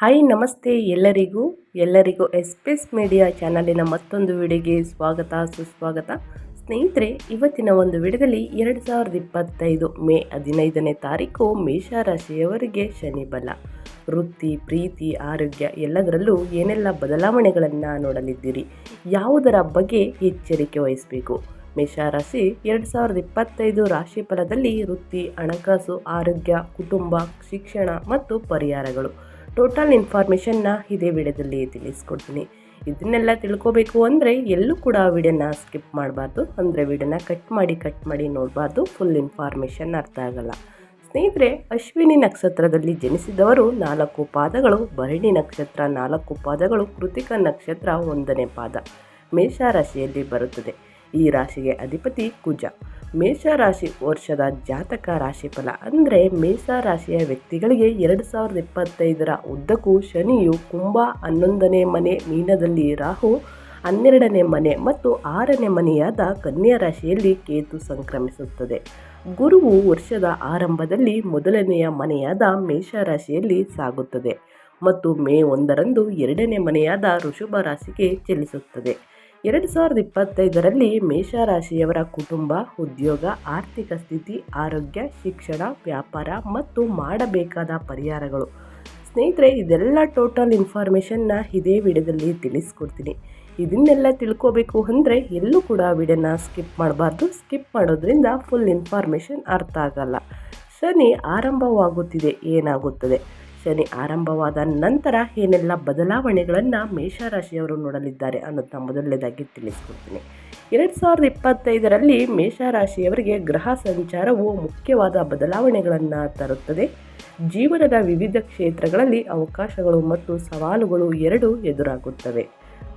Hi ನಮಸ್ತೆ ಎಲ್ಲರಿಗೂ. ಎಲ್ಲರಿಗೂ ಎಸ್ಪೆಸ್ ಮೀಡಿಯಾ ಚಾನಲಿನ ಮತ್ತೊಂದು ವಿಡಿಯೋಗೆ ಸ್ವಾಗತ, ಸುಸ್ವಾಗತ. ಸ್ನೇಹಿತರೆ, ಇವತ್ತಿನ ಒಂದು ವಿಡಿಯೋದಲ್ಲಿ ಎರಡು ಸಾವಿರದ ಇಪ್ಪತ್ತೈದು ಮೇ ಹದಿನೈದನೇ ತಾರೀಕು ಮೇಷರಾಶಿಯವರಿಗೆ ಶನಿ ಬಲ. ವೃತ್ತಿ, ಪ್ರೀತಿ, ಆರೋಗ್ಯ ಎಲ್ಲದರಲ್ಲೂ ಏನೆಲ್ಲ ಬದಲಾವಣೆಗಳನ್ನು ನೋಡಲಿದ್ದೀರಿ, ಯಾವುದರ ಬಗ್ಗೆ ಎಚ್ಚರಿಕೆ ವಹಿಸಬೇಕು? ಮೇಷರಾಶಿ ಎರಡು ಸಾವಿರದ ಇಪ್ಪತ್ತೈದು ರಾಶಿ ಫಲದಲ್ಲಿ ವೃತ್ತಿ, ಹಣಕಾಸು, ಆರೋಗ್ಯ, ಕುಟುಂಬ, ಶಿಕ್ಷಣ ಮತ್ತು ಪರಿಹಾರಗಳು. ಟೋಟಲ್ ಇನ್ಫಾರ್ಮೇಷನ್ನ ಇದೇ ವಿಡಿಯೋದಲ್ಲಿ ತಿಳಿಸ್ಕೊಡ್ತೀನಿ. ಇದನ್ನೆಲ್ಲ ತಿಳ್ಕೊಬೇಕು ಅಂದರೆ ಎಲ್ಲೂ ಕೂಡ ವಿಡಿಯೋನ ಸ್ಕಿಪ್ ಮಾಡಬಾರ್ದು. ಅಂದರೆ ವಿಡಿಯೋನ ಕಟ್ ಮಾಡಿ ಕಟ್ ಮಾಡಿ ನೋಡಬಾರ್ದು. ಫುಲ್ ಇನ್ಫಾರ್ಮೇಷನ್ ಅರ್ಥ ಆಗಲ್ಲ. ಸ್ನೇಹಿತರೆ, ಅಶ್ವಿನಿ ನಕ್ಷತ್ರದಲ್ಲಿ ಜನಿಸಿದವರು ನಾಲ್ಕು ಪಾದಗಳು, ಭರಣಿ ನಕ್ಷತ್ರ ನಾಲ್ಕು ಪಾದಗಳು, ಕೃತಿಕ ನಕ್ಷತ್ರ ಒಂದನೇ ಪಾದ ಮೇಷರಾಶಿಯಲ್ಲಿ ಬರುತ್ತದೆ. ಈ ರಾಶಿಗೆ ಅಧಿಪತಿ ಕುಜ. ಮೇಷರಾಶಿ ವರ್ಷದ ಜಾತಕ ರಾಶಿಫಲ ಅಂದರೆ ಮೇಷರಾಶಿಯ ವ್ಯಕ್ತಿಗಳಿಗೆ ಎರಡು ಸಾವಿರದ ಇಪ್ಪತ್ತೈದರ ಉದ್ದಕ್ಕೂ ಶನಿಯು ಕುಂಭ ಹನ್ನೊಂದನೇ ಮನೆ ಮೀನದಲ್ಲಿ ರಾಹು ಹನ್ನೆರಡನೇ ಮನೆ ಮತ್ತು ಆರನೇ ಮನೆಯಾದ ಕನ್ಯಾ ರಾಶಿಯಲ್ಲಿ ಕೇತು ಸಂಕ್ರಮಿಸುತ್ತದೆ. ಗುರುವು ವರ್ಷದ ಆರಂಭದಲ್ಲಿ ಮೊದಲನೆಯ ಮನೆಯಾದ ಮೇಷರಾಶಿಯಲ್ಲಿ ಸಾಗುತ್ತದೆ ಮತ್ತು ಮೇ ಒಂದರಂದು ಎರಡನೇ ಮನೆಯಾದ ಋಷಭ ರಾಶಿಗೆ ಚಲಿಸುತ್ತದೆ. ಎರಡು ಸಾವಿರದ ಇಪ್ಪತ್ತೈದರಲ್ಲಿ ಮೇಷರಾಶಿಯವರ ಕುಟುಂಬ, ಉದ್ಯೋಗ, ಆರ್ಥಿಕ ಸ್ಥಿತಿ, ಆರೋಗ್ಯ, ಶಿಕ್ಷಣ, ವ್ಯಾಪಾರ ಮತ್ತು ಮಾಡಬೇಕಾದ ಪರಿಹಾರಗಳು. ಸ್ನೇಹಿತರೆ, ಇದೆಲ್ಲ ಟೋಟಲ್ ಇನ್ಫಾರ್ಮೇಷನ್ನ ಇದೇ ವಿಡಿಯೋದಲ್ಲಿ ತಿಳಿಸ್ಕೊಡ್ತೀನಿ. ಇದನ್ನೆಲ್ಲ ತಿಳ್ಕೋಬೇಕು ಅಂದರೆ ಎಲ್ಲೂ ಕೂಡ ವಿಡಿಯೋನ ಸ್ಕಿಪ್ ಮಾಡಬಾರ್ದು. ಸ್ಕಿಪ್ ಮಾಡೋದ್ರಿಂದ ಫುಲ್ ಇನ್ಫಾರ್ಮೇಷನ್ ಅರ್ಥ ಆಗಲ್ಲ. ಶನಿ ಆರಂಭವಾಗುತ್ತಿದೆ, ಏನಾಗುತ್ತದೆ? ಶನಿ ಆರಂಭವಾದ ನಂತರ ಏನೆಲ್ಲ ಬದಲಾವಣೆಗಳನ್ನು ಮೇಷರಾಶಿಯವರು ನೋಡಲಿದ್ದಾರೆ ಅನ್ನೋದನ್ನ ಮೊದಲನೇದಾಗಿ ತಿಳಿಸ್ಕೊಡ್ತೀನಿ. ಎರಡು ಸಾವಿರದ ಇಪ್ಪತ್ತೈದರಲ್ಲಿ ಮೇಷರಾಶಿಯವರಿಗೆ ಗ್ರಹ ಸಂಚಾರವು ಮುಖ್ಯವಾದ ಬದಲಾವಣೆಗಳನ್ನು ತರುತ್ತದೆ. ಜೀವನದ ವಿವಿಧ ಕ್ಷೇತ್ರಗಳಲ್ಲಿ ಅವಕಾಶಗಳು ಮತ್ತು ಸವಾಲುಗಳು ಎರಡೂ ಎದುರಾಗುತ್ತವೆ.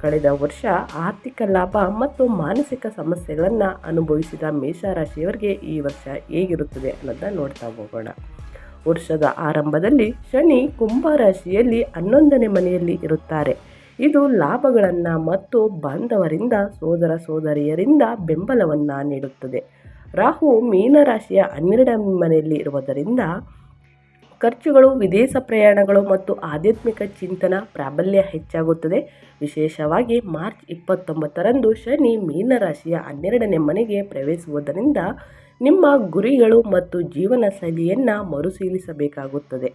ಕಳೆದ ವರ್ಷ ಆರ್ಥಿಕ ಲಾಭ ಮತ್ತು ಮಾನಸಿಕ ಸಮಸ್ಯೆಗಳನ್ನು ಅನುಭವಿಸಿದ ಮೇಷರಾಶಿಯವರಿಗೆ ಈ ವರ್ಷ ಹೇಗಿರುತ್ತದೆ ಅನ್ನೋದನ್ನ ನೋಡ್ತಾ ಹೋಗೋಣ. ವರ್ಷದ ಆರಂಭದಲ್ಲಿ ಶನಿ ಕುಂಭ ರಾಶಿಯಲ್ಲಿ ಹನ್ನೊಂದನೇ ಮನೆಯಲ್ಲಿ ಇರುತ್ತಾರೆ. ಇದು ಲಾಭಗಳನ್ನು ಮತ್ತು ಬಾಂಧವರಿಂದ ಸೋದರ ಸೋದರಿಯರಿಂದ ಬೆಂಬಲವನ್ನು ನೀಡುತ್ತದೆ. ರಾಹು ಮೀನರಾಶಿಯ ಹನ್ನೆರಡನೇ ಮನೆಯಲ್ಲಿ ಇರುವುದರಿಂದ ಖರ್ಚುಗಳು, ವಿದೇಶ ಪ್ರಯಾಣಗಳು ಮತ್ತು ಆಧ್ಯಾತ್ಮಿಕ ಚಿಂತನ ಪ್ರಾಬಲ್ಯ ಹೆಚ್ಚಾಗುತ್ತದೆ. ವಿಶೇಷವಾಗಿ ಮಾರ್ಚ್ ಇಪ್ಪತ್ತೊಂಬತ್ತರಂದು ಶನಿ ಮೀನರಾಶಿಯ ಹನ್ನೆರಡನೇ ಮನೆಗೆ ಪ್ರವೇಶಿಸುವುದರಿಂದ ನಿಮ್ಮ ಗುರಿಗಳು ಮತ್ತು ಜೀವನ ಶೈಲಿಯನ್ನು ಮರುಶೀಲಿಸಬೇಕಾಗುತ್ತದೆ.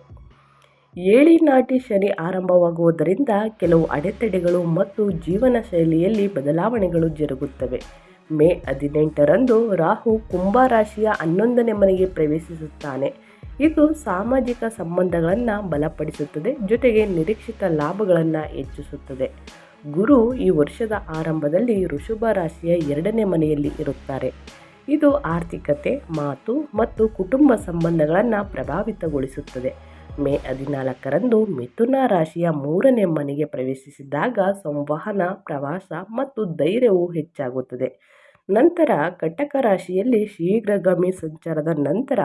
ಏಳಿ ನಾಟಿ ಶನಿ ಆರಂಭವಾಗುವುದರಿಂದ ಕೆಲವು ಅಡೆತಡೆಗಳು ಮತ್ತು ಜೀವನ ಶೈಲಿಯಲ್ಲಿ ಬದಲಾವಣೆಗಳು ಜರುಗುತ್ತವೆ. ಮೇ ಹದಿನೆಂಟರಂದು ರಾಹು ಕುಂಭ ರಾಶಿಯ ಹನ್ನೊಂದನೇ ಮನೆಗೆ ಪ್ರವೇಶಿಸುತ್ತಾನೆ. ಇದು ಸಾಮಾಜಿಕ ಸಂಬಂಧಗಳನ್ನು ಬಲಪಡಿಸುತ್ತದೆ, ಜೊತೆಗೆ ನಿರೀಕ್ಷಿತ ಲಾಭಗಳನ್ನು ಹೆಚ್ಚಿಸುತ್ತದೆ. ಗುರು ಈ ವರ್ಷದ ಆರಂಭದಲ್ಲಿ ಋಷಭ ರಾಶಿಯ ಎರಡನೇ ಮನೆಯಲ್ಲಿ ಇರುತ್ತಾರೆ. ಇದು ಆರ್ಥಿಕತೆ, ಮಾತು ಮತ್ತು ಕುಟುಂಬ ಸಂಬಂಧಗಳನ್ನು ಪ್ರಭಾವಿತಗೊಳಿಸುತ್ತದೆ. ಮೇ ಹದಿನಾಲ್ಕರಂದು ಮಿಥುನ ರಾಶಿಯ ಮೂರನೇ ಮನೆಗೆ ಪ್ರವೇಶಿಸಿದಾಗ ಸಂವಹನ, ಪ್ರವಾಸ ಮತ್ತು ಧೈರ್ಯವು ಹೆಚ್ಚಾಗುತ್ತದೆ. ನಂತರ ಕಟಕ ರಾಶಿಯಲ್ಲಿ ಶೀಘ್ರಗಾಮಿ ಸಂಚಾರದ ನಂತರ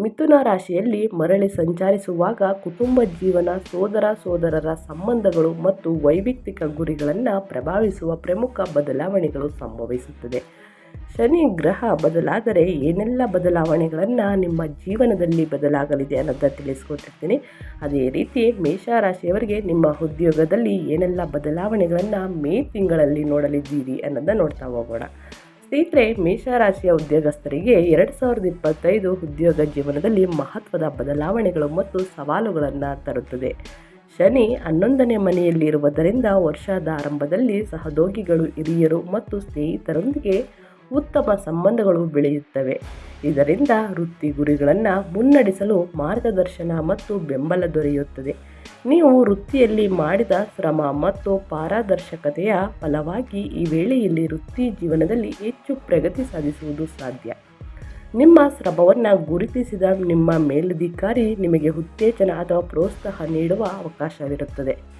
ಮಿಥುನ ರಾಶಿಯಲ್ಲಿ ಮರಳಿ ಸಂಚರಿಸುವಾಗ ಕುಟುಂಬ ಜೀವನ, ಸೋದರ ಸೋದರರ ಸಂಬಂಧಗಳು ಮತ್ತು ವೈಯಕ್ತಿಕ ಗುರಿಗಳನ್ನು ಪ್ರಭಾವಿಸುವ ಪ್ರಮುಖ ಬದಲಾವಣೆಗಳು ಸಂಭವಿಸುತ್ತದೆ. ಶನಿ ಗ್ರಹ ಬದಲಾದರೆ ಏನೆಲ್ಲ ಬದಲಾವಣೆಗಳನ್ನು ನಿಮ್ಮ ಜೀವನದಲ್ಲಿ ಬದಲಾಗಲಿದೆ ಅನ್ನೋದನ್ನು ತಿಳಿಸ್ಕೊಟ್ಟಿರ್ತೀನಿ. ಅದೇ ರೀತಿ ಮೇಷರಾಶಿಯವರಿಗೆ ನಿಮ್ಮ ಉದ್ಯೋಗದಲ್ಲಿ ಏನೆಲ್ಲ ಬದಲಾವಣೆಗಳನ್ನು ಮೇ ತಿಂಗಳಲ್ಲಿ ನೋಡಲಿದ್ದೀರಿ ಅನ್ನೋದನ್ನು ನೋಡ್ತಾ ಹೋಗೋಣ. ಸ್ನೇಹಿತರೆ, ಮೇಷರಾಶಿಯ ಉದ್ಯೋಗಸ್ಥರಿಗೆ ಎರಡು ಸಾವಿರದ ಇಪ್ಪತ್ತೈದು ಉದ್ಯೋಗ ಜೀವನದಲ್ಲಿ ಮಹತ್ವದ ಬದಲಾವಣೆಗಳು ಮತ್ತು ಸವಾಲುಗಳನ್ನು ತರುತ್ತದೆ. ಶನಿ ಹನ್ನೊಂದನೇ ಮನೆಯಲ್ಲಿರುವುದರಿಂದ ವರ್ಷದ ಆರಂಭದಲ್ಲಿ ಸಹದೋಗಿಗಳು ಹಿರಿಯರು ಮತ್ತು ಸ್ನೇಹಿತರೊಂದಿಗೆ ಉತ್ತಮ ಸಂಬಂಧಗಳು ಬೆಳೆಯುತ್ತವೆ. ಇದರಿಂದ ವೃತ್ತಿ ಗುರಿಗಳನ್ನು ಮುನ್ನಡೆಸಲು ಮಾರ್ಗದರ್ಶನ ಮತ್ತು ಬೆಂಬಲ ದೊರೆಯುತ್ತದೆ. ನೀವು ವೃತ್ತಿಯಲ್ಲಿ ಮಾಡಿದ ಶ್ರಮ ಮತ್ತು ಪಾರದರ್ಶಕತೆಯ ಫಲವಾಗಿ ಈ ವೇಳೆಯಲ್ಲಿ ವೃತ್ತಿ ಜೀವನದಲ್ಲಿ ಹೆಚ್ಚು ಪ್ರಗತಿ ಸಾಧಿಸುವುದು ಸಾಧ್ಯ. ನಿಮ್ಮ ಶ್ರಮವನ್ನು ಗುರುತಿಸಿದ ನಿಮ್ಮ ಮೇಲಧಿಕಾರಿ ನಿಮಗೆ ಉತ್ತೇಜನ ಅಥವಾ ಪ್ರೋತ್ಸಾಹ ನೀಡುವ ಅವಕಾಶವಿರುತ್ತದೆ.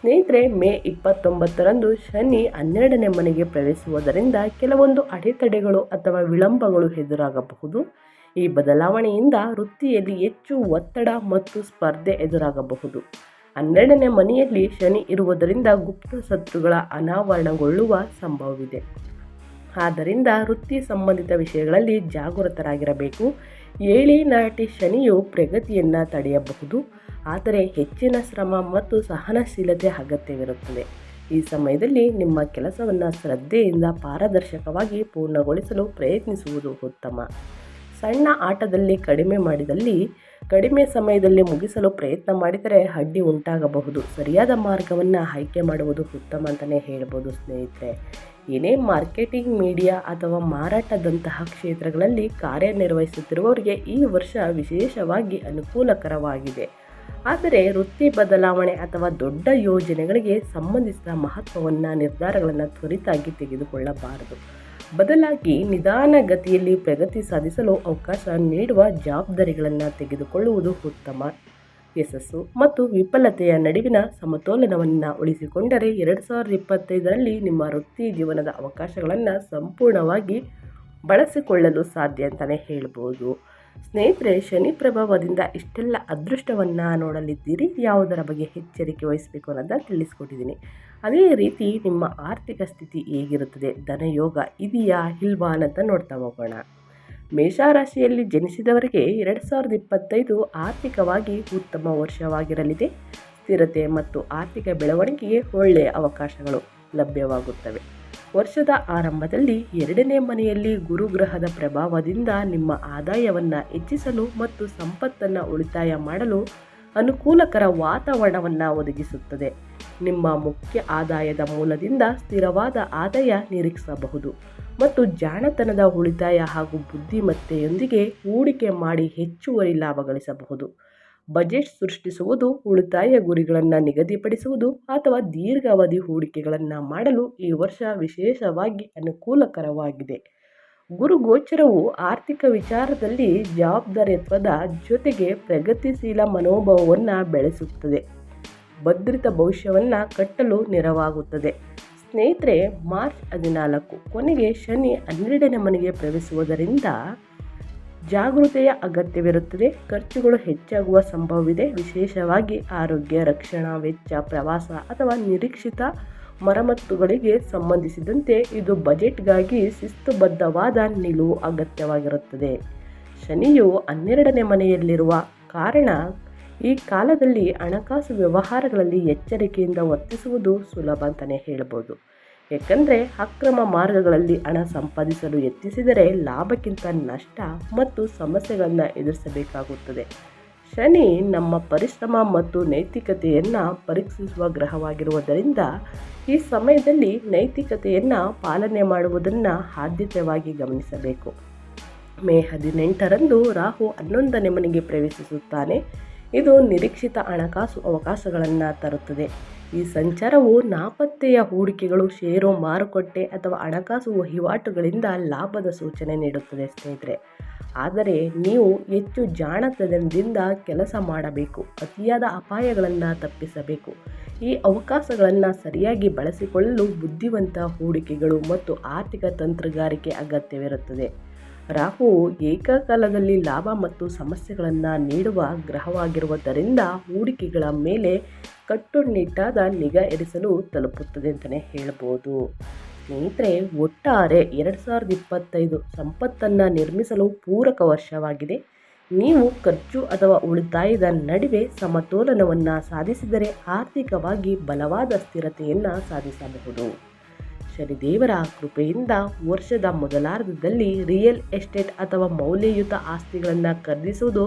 ಸ್ನೇಹಿತರೆ, ಮೇ ಇಪ್ಪತ್ತೊಂಬತ್ತರಂದು ಶನಿ ಹನ್ನೆರಡನೇ ಮನೆಗೆ ಪ್ರವೇಶಿಸುವುದರಿಂದ ಕೆಲವೊಂದು ಅಡೆತಡೆಗಳು ಅಥವಾ ವಿಳಂಬಗಳು ಎದುರಾಗಬಹುದು. ಈ ಬದಲಾವಣೆಯಿಂದ ವೃತ್ತಿಯಲ್ಲಿ ಹೆಚ್ಚು ಒತ್ತಡ ಮತ್ತು ಸ್ಪರ್ಧೆ ಎದುರಾಗಬಹುದು. ಹನ್ನೆರಡನೇ ಮನೆಯಲ್ಲಿ ಶನಿ ಇರುವುದರಿಂದ ಗುಪ್ತ ಸತ್ತುಗಳ ಅನಾವರಣಗೊಳ್ಳುವ ಸಂಭವವಿದೆ. ಆದ್ದರಿಂದ ವೃತ್ತಿ ಸಂಬಂಧಿತ ವಿಷಯಗಳಲ್ಲಿ ಜಾಗೃತರಾಗಿರಬೇಕು. ಏಳಿ ನಾಟಿ ಶನಿಯು ಪ್ರಗತಿಯನ್ನು ತಡೆಯಬಹುದು. ಆದರೆ ಹೆಚ್ಚಿನ ಶ್ರಮ ಮತ್ತು ಸಹನಶೀಲತೆ ಅಗತ್ಯವಿರುತ್ತದೆ. ಈ ಸಮಯದಲ್ಲಿ ನಿಮ್ಮ ಕೆಲಸವನ್ನು ಶ್ರದ್ಧೆಯಿಂದ ಪಾರದರ್ಶಕವಾಗಿ ಪೂರ್ಣಗೊಳಿಸಲು ಪ್ರಯತ್ನಿಸುವುದು ಉತ್ತಮ. ಸಣ್ಣ ಆಟದಲ್ಲಿ ಕಡಿಮೆ ಮಾಡಿದಲ್ಲಿ, ಕಡಿಮೆ ಸಮಯದಲ್ಲಿ ಮುಗಿಸಲು ಪ್ರಯತ್ನ ಮಾಡಿದರೆ ಅಡ್ಡಿ ಉಂಟಾಗಬಹುದು. ಸರಿಯಾದ ಮಾರ್ಗವನ್ನು ಆಯ್ಕೆ ಮಾಡುವುದು ಉತ್ತಮ ಅಂತಲೇ ಹೇಳ್ಬೋದು ಸ್ನೇಹಿತರೆ. ಏನೇ ಮಾರ್ಕೆಟಿಂಗ್, ಮೀಡಿಯಾ ಅಥವಾ ಮಾರಾಟದಂತಹ ಕ್ಷೇತ್ರಗಳಲ್ಲಿ ಕಾರ್ಯನಿರ್ವಹಿಸುತ್ತಿರುವವರಿಗೆ ಈ ವರ್ಷ ವಿಶೇಷವಾಗಿ ಅನುಕೂಲಕರವಾಗಿದೆ. ಆದರೆ ವೃತ್ತಿ ಬದಲಾವಣೆ ಅಥವಾ ದೊಡ್ಡ ಯೋಜನೆಗಳಿಗೆ ಸಂಬಂಧಿಸಿದ ಮಹತ್ವವನ್ನು ನಿರ್ಧಾರಗಳನ್ನು ತ್ವರಿತಾಗಿ ತೆಗೆದುಕೊಳ್ಳಬಾರದು. ಬದಲಾಗಿ ನಿಧಾನಗತಿಯಲ್ಲಿ ಪ್ರಗತಿ ಸಾಧಿಸಲು ಅವಕಾಶ ನೀಡುವ ಜವಾಬ್ದಾರಿಗಳನ್ನು ತೆಗೆದುಕೊಳ್ಳುವುದು ಉತ್ತಮ. ಯಶಸ್ಸು ಮತ್ತು ವಿಫಲತೆಯ ನಡುವಿನ ಸಮತೋಲನವನ್ನು ಉಳಿಸಿಕೊಂಡರೆ ಎರಡು ಸಾವಿರದ ಇಪ್ಪತ್ತೈದರಲ್ಲಿ ನಿಮ್ಮ ವೃತ್ತಿ ಜೀವನದ ಅವಕಾಶಗಳನ್ನು ಸಂಪೂರ್ಣವಾಗಿ ಬಳಸಿಕೊಳ್ಳಲು ಸಾಧ್ಯ ಅಂತಲೇ ಹೇಳ್ಬೋದು. ಸ್ನೇಹಿತರೆ, ಶನಿ ಪ್ರಭಾವದಿಂದ ಇಷ್ಟೆಲ್ಲ ಅದೃಷ್ಟವನ್ನು ನೋಡಲಿದ್ದೀರಿ? ಯಾವುದರ ಬಗ್ಗೆ ಎಚ್ಚರಿಕೆ ವಹಿಸಬೇಕು ಅನ್ನೋದನ್ನು ತಿಳಿಸ್ಕೊಟ್ಟಿದ್ದೀನಿ. ಅದೇ ರೀತಿ ನಿಮ್ಮ ಆರ್ಥಿಕ ಸ್ಥಿತಿ ಹೇಗಿರುತ್ತದೆ? ಧನಯೋಗ ಇದೆಯಾ? ಇಲ್ವಾ ಅಂತ ನೋಡ್ತಾ ಹೋಗೋಣ. ಮೇಷರಾಶಿಯಲ್ಲಿ ಜನಿಸಿದವರಿಗೆ ಎರಡು ಸಾವಿರದ ಇಪ್ಪತ್ತೈದು ಆರ್ಥಿಕವಾಗಿ ಉತ್ತಮ ವರ್ಷವಾಗಿರಲಿದೆ. ಸ್ಥಿರತೆ ಮತ್ತು ಆರ್ಥಿಕ ಬೆಳವಣಿಗೆಗೆ ಒಳ್ಳೆಯ ಅವಕಾಶಗಳು ಲಭ್ಯವಾಗುತ್ತವೆ. ವರ್ಷದ ಆರಂಭದಲ್ಲಿ ಎರಡನೇ ಮನೆಯಲ್ಲಿ ಗುರುಗ್ರಹದ ಪ್ರಭಾವದಿಂದ ನಿಮ್ಮ ಆದಾಯವನ್ನು ಹೆಚ್ಚಿಸಲು ಮತ್ತು ಸಂಪತ್ತನ್ನು ಉಳಿತಾಯ ಮಾಡಲು ಅನುಕೂಲಕರ ವಾತಾವರಣವನ್ನು ಒದಗಿಸುತ್ತದೆ. ನಿಮ್ಮ ಮುಖ್ಯ ಆದಾಯದ ಮೂಲದಿಂದ ಸ್ಥಿರವಾದ ಆದಾಯ ನಿರೀಕ್ಷಿಸಬಹುದು ಮತ್ತು ಜಾಣತನದ ಉಳಿತಾಯ ಹಾಗೂ ಬುದ್ಧಿಮತ್ತೆಯೊಂದಿಗೆ ಹೂಡಿಕೆ ಮಾಡಿ ಹೆಚ್ಚುವರಿ ಲಾಭ ಗಳಿಸಬಹುದು ಬಜೆಟ್ ಸೃಷ್ಟಿಸುವುದು, ಉಳಿತಾಯ ಗುರಿಗಳನ್ನು ನಿಗದಿಪಡಿಸುವುದು ಅಥವಾ ದೀರ್ಘಾವಧಿ ಹೂಡಿಕೆಗಳನ್ನು ಮಾಡಲು ಈ ವರ್ಷ ವಿಶೇಷವಾಗಿ ಅನುಕೂಲಕರವಾಗಿದೆ. ಗುರು ಗೋಚರವು ಆರ್ಥಿಕ ವಿಚಾರದಲ್ಲಿ ಜವಾಬ್ದಾರಿತ್ವದ ಜೊತೆಗೆ ಪ್ರಗತಿಶೀಲ ಮನೋಭಾವವನ್ನು ಬೆಳೆಸುತ್ತದೆ. ಭದ್ರಿತ ಭವಿಷ್ಯವನ್ನು ಕಟ್ಟಲು ನೆರವಾಗುತ್ತದೆ. ಸ್ನೇಹಿತರೆ, ಮಾರ್ಚ್ ಹದಿನಾಲ್ಕು ಕೊನೆಗೆ ಶನಿ ಹನ್ನೆರಡನೇ ಮನೆಗೆ ಪ್ರವೇಶಿಸುವುದರಿಂದ ಜಾಗೃತೆಯ ಅಗತ್ಯವಿರುತ್ತದೆ. ಖರ್ಚುಗಳು ಹೆಚ್ಚಾಗುವ ಸಂಭವವಿದೆ. ವಿಶೇಷವಾಗಿ ಆರೋಗ್ಯ, ರಕ್ಷಣಾ ವೆಚ್ಚ, ಪ್ರವಾಸ ಅಥವಾ ನಿರೀಕ್ಷಿತ ಮರಮತ್ತುಗಳಿಗೆ ಸಂಬಂಧಿಸಿದಂತೆ ಇದು ಬಜೆಟ್ಗಾಗಿ ಶಿಸ್ತುಬದ್ಧವಾದ ನಿಲುವು ಅಗತ್ಯವಾಗಿರುತ್ತದೆ. ಶನಿಯು ಹನ್ನೆರಡನೇ ಮನೆಯಲ್ಲಿರುವ ಕಾರಣ ಈ ಕಾಲದಲ್ಲಿ ಹಣಕಾಸು ವ್ಯವಹಾರಗಳಲ್ಲಿ ಎಚ್ಚರಿಕೆಯಿಂದ ವರ್ತಿಸುವುದು ಸುಲಭ ಅಂತಲೇ ಹೇಳ್ಬೋದು. ಏಕೆಂದರೆ ಅಕ್ರಮ ಮಾರ್ಗಗಳಲ್ಲಿ ಹಣ ಸಂಪಾದಿಸಲು ಯತ್ನಿಸಿದರೆ ಲಾಭಕ್ಕಿಂತ ನಷ್ಟ ಮತ್ತು ಸಮಸ್ಯೆಗಳನ್ನು ಎದುರಿಸಬೇಕಾಗುತ್ತದೆ. ಶನಿ ನಮ್ಮ ಪರಿಶ್ರಮ ಮತ್ತು ನೈತಿಕತೆಯನ್ನು ಪರೀಕ್ಷಿಸುವ ಗ್ರಹವಾಗಿರುವುದರಿಂದ ಈ ಸಮಯದಲ್ಲಿ ನೈತಿಕತೆಯನ್ನು ಪಾಲನೆ ಮಾಡುವುದನ್ನು ಆದ್ಯತೆಯಾಗಿ ಗಮನಿಸಬೇಕು. ಮೇ ಹದಿನೆಂಟರಂದು ರಾಹು ಹನ್ನೊಂದನೇ ಮನೆಗೆ ಪ್ರವೇಶಿಸುತ್ತಾನೆ. ಇದು ನಿರೀಕ್ಷಿತ ಹಣಕಾಸು ಅವಕಾಶಗಳನ್ನು ತರುತ್ತದೆ. ಈ ಸಂಚಾರವು ನಾಪತ್ತೆಯ ಹೂಡಿಕೆಗಳು, ಷೇರು ಮಾರುಕಟ್ಟೆ ಅಥವಾ ಹಣಕಾಸು ವಹಿವಾಟುಗಳಿಂದ ಲಾಭದ ಸೂಚನೆ ನೀಡುತ್ತದೆ ಸ್ನೇಹಿತರೆ. ಆದರೆ ನೀವು ಹೆಚ್ಚು ಜಾಣತನದಿಂದ ಕೆಲಸ ಮಾಡಬೇಕು, ಅತಿಯಾದ ಅಪಾಯಗಳನ್ನು ತಪ್ಪಿಸಬೇಕು. ಈ ಅವಕಾಶಗಳನ್ನು ಸರಿಯಾಗಿ ಬಳಸಿಕೊಳ್ಳಲು ಬುದ್ಧಿವಂತ ಹೂಡಿಕೆಗಳು ಮತ್ತು ಆರ್ಥಿಕ ತಂತ್ರಗಾರಿಕೆ ಅಗತ್ಯವಿರುತ್ತದೆ. ರಾಹುವು ಏಕಕಾಲದಲ್ಲಿ ಲಾಭ ಮತ್ತು ಸಮಸ್ಯೆಗಳನ್ನು ನೀಡುವ ಗ್ರಹವಾಗಿರುವುದರಿಂದ ಹೂಡಿಕೆಗಳ ಮೇಲೆ ಕಟ್ಟುನಿಟ್ಟಾದ ನಿಗಾ ಇರಿಸಲು ತಲುಪುತ್ತದೆ ಅಂತಲೇ ಹೇಳ್ಬೋದು. ಸ್ನೇಹಿತರೆ, ಒಟ್ಟಾರೆ ಎರಡು ಸಾವಿರದ ಇಪ್ಪತ್ತೈದು ಸಂಪತ್ತನ್ನು ನಿರ್ಮಿಸಲು ಪೂರಕ ವರ್ಷವಾಗಿದೆ. ನೀವು ಖರ್ಚು ಅಥವಾ ಉಳಿತಾಯದ ನಡುವೆ ಸಮತೋಲನವನ್ನು ಸಾಧಿಸಿದರೆ ಆರ್ಥಿಕವಾಗಿ ಬಲವಾದ ಸ್ಥಿರತೆಯನ್ನು ಸಾಧಿಸಬಹುದು. ಶನಿದೇವರ ಕೃಪೆಯಿಂದ ವರ್ಷದ ಮೊದಲಾರ್ಧದಲ್ಲಿ ರಿಯಲ್ ಎಸ್ಟೇಟ್ ಅಥವಾ ಮೌಲ್ಯಯುತ ಆಸ್ತಿಗಳನ್ನು ಖರೀದಿಸುವುದು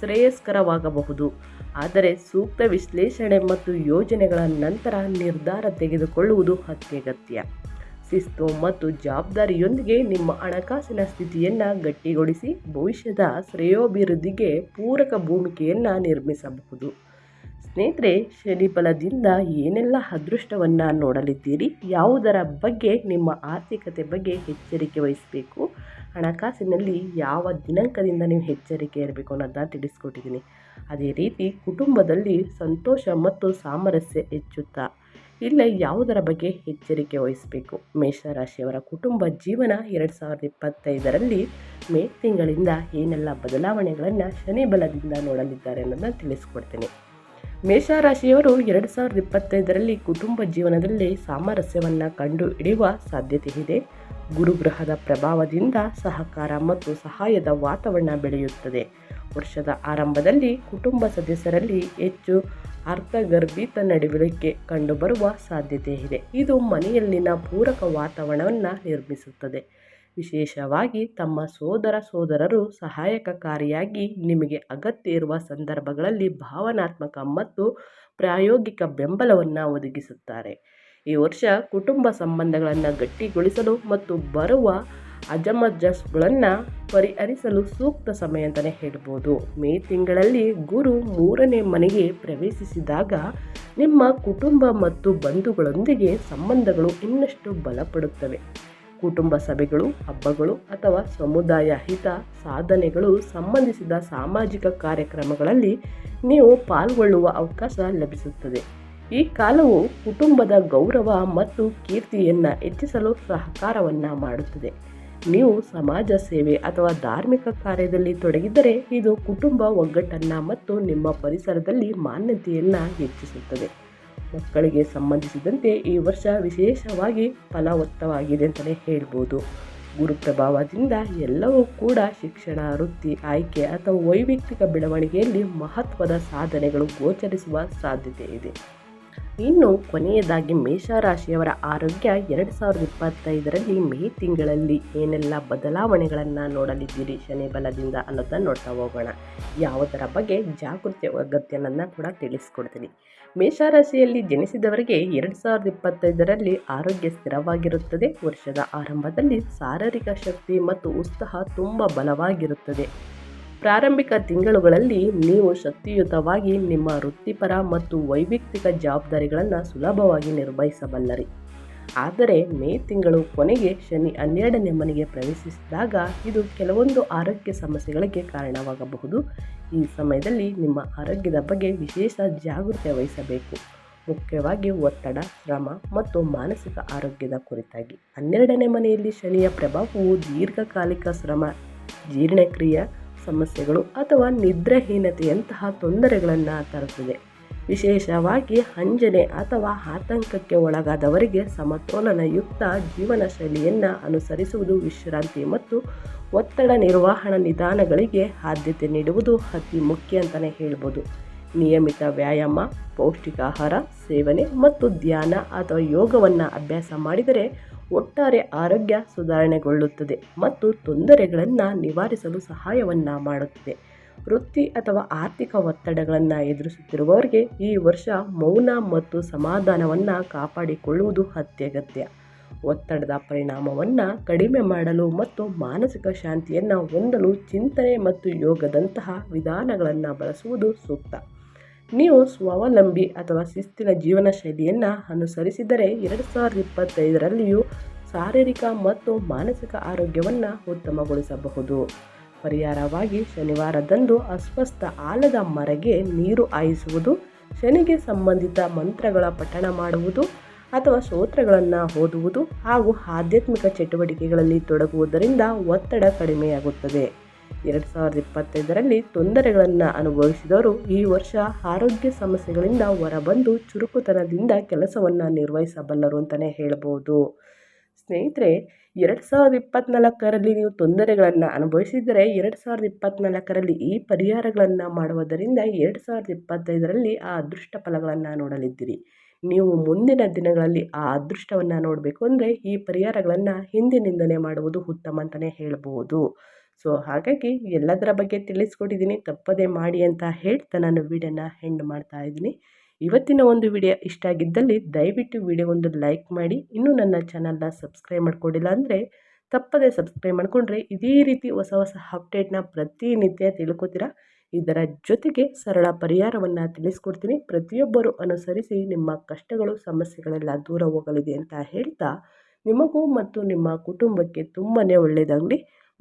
ಶ್ರೇಯಸ್ಕರವಾಗಬಹುದು. ಆದರೆ ಸೂಕ್ತ ವಿಶ್ಲೇಷಣೆ ಮತ್ತು ಯೋಜನೆಗಳ ನಂತರ ನಿರ್ಧಾರ ತೆಗೆದುಕೊಳ್ಳುವುದು ಅತ್ಯಗತ್ಯ. ಶಿಸ್ತು ಮತ್ತು ಜವಾಬ್ದಾರಿಯೊಂದಿಗೆ ನಿಮ್ಮ ಹಣಕಾಸಿನ ಸ್ಥಿತಿಯನ್ನು ಗಟ್ಟಿಗೊಳಿಸಿ ಭವಿಷ್ಯದ ಶ್ರೇಯೋಭಿವೃದ್ಧಿಗೆ ಪೂರಕ ಭೂಮಿಕೆಯನ್ನು ನಿರ್ಮಿಸಬಹುದು. ಸ್ನೇಹಿತರೆ ಶನಿಫಲದಿಂದ ಏನೆಲ್ಲ ಅದೃಷ್ಟವನ್ನು ನೋಡಲಿದ್ದೀರಿ? ಯಾವುದರ ಬಗ್ಗೆ, ನಿಮ್ಮ ಆರ್ಥಿಕತೆ ಬಗ್ಗೆ ಎಚ್ಚರಿಕೆ ವಹಿಸಬೇಕು? ಹಣಕಾಸಿನಲ್ಲಿ ಯಾವ ದಿನಾಂಕದಿಂದ ನೀವು ಎಚ್ಚರಿಕೆ ಇರಬೇಕು ಅನ್ನೋದನ್ನ ತಿಳಿಸ್ಕೊಟ್ಟಿದ್ದೀನಿ. ಅದೇ ರೀತಿ ಕುಟುಂಬದಲ್ಲಿ ಸಂತೋಷ ಮತ್ತು ಸಾಮರಸ್ಯ ಹೆಚ್ಚುತ್ತಾ, ಇಲ್ಲ ಯಾವುದರ ಬಗ್ಗೆ ಎಚ್ಚರಿಕೆ ವಹಿಸಬೇಕು? ಮೇಷರಾಶಿಯವರ ಕುಟುಂಬ ಜೀವನ ಎರಡು ಸಾವಿರದ ಇಪ್ಪತ್ತೈದರಲ್ಲಿ ಮೇ ತಿಂಗಳಿಂದ ಏನೆಲ್ಲ ಬದಲಾವಣೆಗಳನ್ನು ಶನಿ ಬಲದಿಂದ ನೋಡಲಿದ್ದಾರೆ ಅನ್ನೋದನ್ನು ತಿಳಿಸ್ಕೊಡ್ತೀನಿ. ಮೇಷರಾಶಿಯವರು ಎರಡು ಸಾವಿರದ ಇಪ್ಪತ್ತೈದರಲ್ಲಿ ಕುಟುಂಬ ಜೀವನದಲ್ಲಿ ಸಾಮರಸ್ಯವನ್ನು ಕಂಡು ಹಿಡಿಯುವ ಸಾಧ್ಯತೆ ಇದೆ. ಗುರುಗ್ರಹದ ಪ್ರಭಾವದಿಂದ ಸಹಕಾರ ಮತ್ತು ಸಹಾಯದ ವಾತಾವರಣ ಬೆಳೆಯುತ್ತದೆ. ವರ್ಷದ ಆರಂಭದಲ್ಲಿ ಕುಟುಂಬ ಸದಸ್ಯರಲ್ಲಿ ಹೆಚ್ಚು ಅರ್ಥಗರ್ಭಿತ ನಡವಳಿಕೆ ಕಂಡುಬರುವ ಸಾಧ್ಯತೆ ಇದೆ. ಇದು ಮನೆಯಲ್ಲಿನ ಪೂರಕ ವಾತಾವರಣವನ್ನು ನಿರ್ಮಿಸುತ್ತದೆ. ವಿಶೇಷವಾಗಿ ತಮ್ಮ ಸೋದರ ಸೋದರರು ಸಹಾಯಕಕಾರಿಯಾಗಿ ನಿಮಗೆ ಅಗತ್ಯ ಇರುವ ಸಂದರ್ಭಗಳಲ್ಲಿ ಭಾವನಾತ್ಮಕ ಮತ್ತು ಪ್ರಾಯೋಗಿಕ ಬೆಂಬಲವನ್ನು ಒದಗಿಸುತ್ತಾರೆ. ಈ ವರ್ಷ ಕುಟುಂಬ ಸಂಬಂಧಗಳನ್ನು ಗಟ್ಟಿಗೊಳಿಸಲು ಮತ್ತು ಬರುವ ಅಜಮಜಸ್ಗಳನ್ನು ಪರಿಹರಿಸಲು ಸೂಕ್ತ ಸಮಯ ಅಂತಲೇ ಹೇಳ್ಬೋದು. ಮೇ ತಿಂಗಳಲ್ಲಿ ಗುರು ಮೂರನೇ ಮನೆಗೆ ಪ್ರವೇಶಿಸಿದಾಗ ನಿಮ್ಮ ಕುಟುಂಬ ಮತ್ತು ಬಂಧುಗಳೊಂದಿಗೆ ಸಂಬಂಧಗಳು ಇನ್ನಷ್ಟು ಬಲಪಡುತ್ತವೆ. ಕುಟುಂಬ ಸಭೆಗಳು, ಹಬ್ಬಗಳು ಅಥವಾ ಸಮುದಾಯ ಹಿತ ಸಾಧನೆಗಳು ಸಂಬಂಧಿಸಿದ ಸಾಮಾಜಿಕ ಕಾರ್ಯಕ್ರಮಗಳಲ್ಲಿ ನೀವು ಪಾಲ್ಗೊಳ್ಳುವ ಅವಕಾಶ ಲಭಿಸುತ್ತದೆ. ಈ ಕಾಲವು ಕುಟುಂಬದ ಗೌರವ ಮತ್ತು ಕೀರ್ತಿಯನ್ನು ಹೆಚ್ಚಿಸಲು ಸಹಕಾರವನ್ನು ಮಾಡುತ್ತದೆ. ನೀವು ಸಮಾಜ ಸೇವೆ ಅಥವಾ ಧಾರ್ಮಿಕ ಕಾರ್ಯದಲ್ಲಿ ತೊಡಗಿದ್ದರೆ ಇದು ಕುಟುಂಬ ಒಗ್ಗಟ್ಟನ್ನು ಮತ್ತು ನಿಮ್ಮ ಪರಿಸರದಲ್ಲಿ ಮಾನ್ಯತೆಯನ್ನು ಹೆಚ್ಚಿಸುತ್ತದೆ. ಮಕ್ಕಳಿಗೆ ಸಂಬಂಧಿಸಿದಂತೆ ಈ ವರ್ಷ ವಿಶೇಷವಾಗಿ ಫಲವತ್ತವಾಗಿದೆ ಅಂತಲೇ ಹೇಳ್ಬೋದು. ಗುರು ಪ್ರಭಾವದಿಂದ ಎಲ್ಲವೂ ಕೂಡ ಶಿಕ್ಷಣ, ವೃತ್ತಿ, ಆಯ್ಕೆ ಅಥವಾ ವೈಯಕ್ತಿಕ ಬೆಳವಣಿಗೆಯಲ್ಲಿ ಮಹತ್ವದ ಸಾಧನೆಗಳು ಗೋಚರಿಸುವ ಸಾಧ್ಯತೆ ಇದೆ ಇನ್ನು ಕೊನೆಯದಾಗಿ ಮೇಷರಾಶಿಯವರ ಆರೋಗ್ಯ ಎರಡು ಸಾವಿರದ ಇಪ್ಪತ್ತೈದರಲ್ಲಿ ಮೇ ತಿಂಗಳಲ್ಲಿ ಏನೆಲ್ಲ ಬದಲಾವಣೆಗಳನ್ನು ನೋಡಲಿದ್ದೀರಿ ಶನಿ ಬಲದಿಂದ ಅನ್ನೋದನ್ನ ನೋಡ್ತಾ ಹೋಗೋಣ. ಯಾವುದರ ಬಗ್ಗೆ ಜಾಗೃತಿ ಅಗತ್ಯನನ್ನು ಕೂಡ ತಿಳಿಸ್ಕೊಡ್ತೀನಿ. ಮೇಷರಾಶಿಯಲ್ಲಿ ಜನಿಸಿದವರಿಗೆ ಎರಡು ಸಾವಿರದ ಇಪ್ಪತ್ತೈದರಲ್ಲಿ ಆರೋಗ್ಯ ಸ್ಥಿರವಾಗಿರುತ್ತದೆ. ವರ್ಷದ ಆರಂಭದಲ್ಲಿ ಶಾರೀರಿಕ ಶಕ್ತಿ ಮತ್ತು ಉತ್ಸಾಹ ತುಂಬ ಬಲವಾಗಿರುತ್ತದೆ. ಪ್ರಾರಂಭಿಕ ತಿಂಗಳುಗಳಲ್ಲಿ ನೀವು ಶಕ್ತಿಯುತವಾಗಿ ನಿಮ್ಮ ವೃತ್ತಿಪರ ಮತ್ತು ವೈಯಕ್ತಿಕ ಜವಾಬ್ದಾರಿಗಳನ್ನು ಸುಲಭವಾಗಿ ನಿರ್ವಹಿಸಬಲ್ಲರಿ. ಆದರೆ ಮೇ ತಿಂಗಳು ಕೊನೆಗೆ ಶನಿ ಹನ್ನೆರಡನೇ ಮನೆಗೆ ಪ್ರವೇಶಿಸಿದಾಗ ಇದು ಕೆಲವೊಂದು ಆರೋಗ್ಯ ಸಮಸ್ಯೆಗಳಿಗೆ ಕಾರಣವಾಗಬಹುದು. ಈ ಸಮಯದಲ್ಲಿ ನಿಮ್ಮ ಆರೋಗ್ಯದ ಬಗ್ಗೆ ವಿಶೇಷ ಜಾಗೃತಿ ವಹಿಸಬೇಕು. ಮುಖ್ಯವಾಗಿ ಒತ್ತಡ, ಶ್ರಮ ಮತ್ತು ಮಾನಸಿಕ ಆರೋಗ್ಯದ ಕುರಿತಾಗಿ. ಹನ್ನೆರಡನೇ ಮನೆಯಲ್ಲಿ ಶನಿಯ ಪ್ರಭಾವವು ದೀರ್ಘಕಾಲಿಕ ಶ್ರಮ, ಜೀರ್ಣಕ್ರಿಯೆ ಸಮಸ್ಯೆಗಳು ಅಥವಾ ನಿದ್ರಾಹೀನತೆಯಂತಹ ತೊಂದರೆಗಳನ್ನು ತರುತ್ತದೆ. ವಿಶೇಷವಾಗಿ ಅಂಜನೆ ಅಥವಾ ಆತಂಕಕ್ಕೆ ಒಳಗಾದವರಿಗೆ ಸಮತೋಲನಯುಕ್ತ ಜೀವನ ಶೈಲಿಯನ್ನು ಅನುಸರಿಸುವುದು ವಿಶ್ರಾಂತಿ ಮತ್ತು ಒತ್ತಡ ನಿರ್ವಹಣಾ ನಿಧಾನಗಳಿಗೆ ಆದ್ಯತೆ ನೀಡುವುದು ಅತಿ ಮುಖ್ಯ ಅಂತಲೇ ಹೇಳ್ಬೋದು. ನಿಯಮಿತ ವ್ಯಾಯಾಮ ಪೌಷ್ಟಿಕ ಆಹಾರ ಸೇವನೆ ಮತ್ತು ಧ್ಯಾನ ಅಥವಾ ಯೋಗವನ್ನು ಅಭ್ಯಾಸ ಮಾಡಿದರೆ ಒಟ್ಟಾರೆ ಆರೋಗ್ಯ ಸುಧಾರಣೆಗೊಳ್ಳುತ್ತದೆ ಮತ್ತು ತೊಂದರೆಗಳನ್ನು ನಿವಾರಿಸಲು ಸಹಾಯವನ್ನು ಮಾಡುತ್ತದೆ. ವೃತ್ತಿ ಅಥವಾ ಆರ್ಥಿಕ ಒತ್ತಡಗಳನ್ನು ಎದುರಿಸುತ್ತಿರುವವರಿಗೆ ಈ ವರ್ಷ ಮೌನ ಮತ್ತು ಸಮಾಧಾನವನ್ನು ಕಾಪಾಡಿಕೊಳ್ಳುವುದು ಅತ್ಯಗತ್ಯ. ಒತ್ತಡದ ಪರಿಣಾಮವನ್ನು ಕಡಿಮೆ ಮಾಡಲು ಮತ್ತು ಮಾನಸಿಕ ಶಾಂತಿಯನ್ನು ಹೊಂದಲು ಚಿಂತನೆ ಮತ್ತು ಯೋಗದಂತಹ ವಿಧಾನಗಳನ್ನು ಬಳಸುವುದು ಸೂಕ್ತ. ನೀವು ಸ್ವಾವಲಂಬಿ ಅಥವಾ ಶಿಸ್ತಿನ ಜೀವನ ಶೈಲಿಯನ್ನು ಅನುಸರಿಸಿದರೆ ಎರಡು ಸಾವಿರದ ಇಪ್ಪತ್ತೈದರಲ್ಲಿಯೂ ಶಾರೀರಿಕ ಮತ್ತು ಮಾನಸಿಕ ಆರೋಗ್ಯವನ್ನು ಉತ್ತಮಗೊಳಿಸಬಹುದು. ಪರಿಹಾರವಾಗಿ ಶನಿವಾರದಂದು ಅಸ್ವಸ್ಥ ಆಲದ ಮರಗೆ ನೀರು ಹಾಯಿಸುವುದು, ಶನಿಗೆ ಸಂಬಂಧಿತ ಮಂತ್ರಗಳ ಪಠಣ ಮಾಡುವುದು ಅಥವಾ ಸ್ತೋತ್ರಗಳನ್ನು ಓದುವುದು ಹಾಗೂ ಆಧ್ಯಾತ್ಮಿಕ ಚಟುವಟಿಕೆಗಳಲ್ಲಿ ತೊಡಗುವುದರಿಂದ ಒತ್ತಡ ಕಡಿಮೆಯಾಗುತ್ತದೆ. ಎರಡು ಸಾವಿರದ ಇಪ್ಪತ್ತೈದರಲ್ಲಿ ತೊಂದರೆಗಳನ್ನು ಅನುಭವಿಸಿದವರು ಈ ವರ್ಷ ಆರೋಗ್ಯ ಸಮಸ್ಯೆಗಳಿಂದ ಹೊರಬಂದು ಚುರುಕುತನದಿಂದ ಕೆಲಸವನ್ನು ನಿರ್ವಹಿಸಬಲ್ಲರು ಅಂತಲೇ ಹೇಳ್ಬೋದು. ಸ್ನೇಹಿತರೆ, ಎರಡು ಸಾವಿರದ ಇಪ್ಪತ್ತ್ನಾಲ್ಕರಲ್ಲಿ ನೀವು ತೊಂದರೆಗಳನ್ನು ಅನುಭವಿಸಿದರೆ ಎರಡು ಸಾವಿರದ ಇಪ್ಪತ್ನಾಲ್ಕರಲ್ಲಿ ಈ ಪರಿಹಾರಗಳನ್ನು ಮಾಡುವುದರಿಂದ ಎರಡು ಸಾವಿರದ ಇಪ್ಪತ್ತೈದರಲ್ಲಿ ಆ ಅದೃಷ್ಟ ಫಲಗಳನ್ನು ನೋಡಲಿದ್ದೀರಿ. ನೀವು ಮುಂದಿನ ದಿನಗಳಲ್ಲಿ ಆ ಅದೃಷ್ಟವನ್ನು ನೋಡಬೇಕು ಅಂದರೆ ಈ ಪರಿಹಾರಗಳನ್ನು ಹಿಂದಿನಿಂದಲೇ ಮಾಡುವುದು ಉತ್ತಮ ಅಂತಲೇ ಹೇಳ್ಬೋದು. ಸೊ ಹಾಗಾಗಿ ಎಲ್ಲದರ ಬಗ್ಗೆ ತಿಳಿಸ್ಕೊಟ್ಟಿದ್ದೀನಿ. ತಪ್ಪದೇ ಮಾಡಿ ಅಂತ ಹೇಳ್ತಾ ನಾನು ವೀಡಿಯೋನ ಹೆಂಡ್ ಮಾಡ್ತಾ ಇದ್ದೀನಿ. ಇವತ್ತಿನ ಒಂದು ವಿಡಿಯೋ ಇಷ್ಟ ಆಗಿದ್ದಲ್ಲಿ ದಯವಿಟ್ಟು ವಿಡಿಯೋ ಒಂದು ಲೈಕ್ ಮಾಡಿ. ಇನ್ನೂ ನನ್ನ ಚಾನಲ್ನ ಸಬ್ಸ್ಕ್ರೈಬ್ ಮಾಡ್ಕೊಂಡಿಲ್ಲ ಅಂದರೆ ತಪ್ಪದೇ ಸಬ್ಸ್ಕ್ರೈಬ್ ಮಾಡಿಕೊಂಡ್ರೆ ಇದೇ ರೀತಿ ಹೊಸ ಹೊಸ ಅಪ್ಡೇಟ್ನ ಪ್ರತಿನಿತ್ಯ ತಿಳ್ಕೊತೀರಾ? ಇದರ ಜೊತೆಗೆ ಸರಳ ಪರಿಹಾರವನ್ನು ತಿಳಿಸ್ಕೊಡ್ತೀನಿ. ಪ್ರತಿಯೊಬ್ಬರು ಅನುಸರಿಸಿ ನಿಮ್ಮ ಕಷ್ಟಗಳು, ಸಮಸ್ಯೆಗಳೆಲ್ಲ ದೂರ ಹೋಗಲಿದೆ ಅಂತ ಹೇಳ್ತಾ, ನಿಮಗೂ ಮತ್ತು ನಿಮ್ಮ ಕುಟುಂಬಕ್ಕೆ ತುಂಬಾ ಒಳ್ಳೆಯದಾಗಲಿ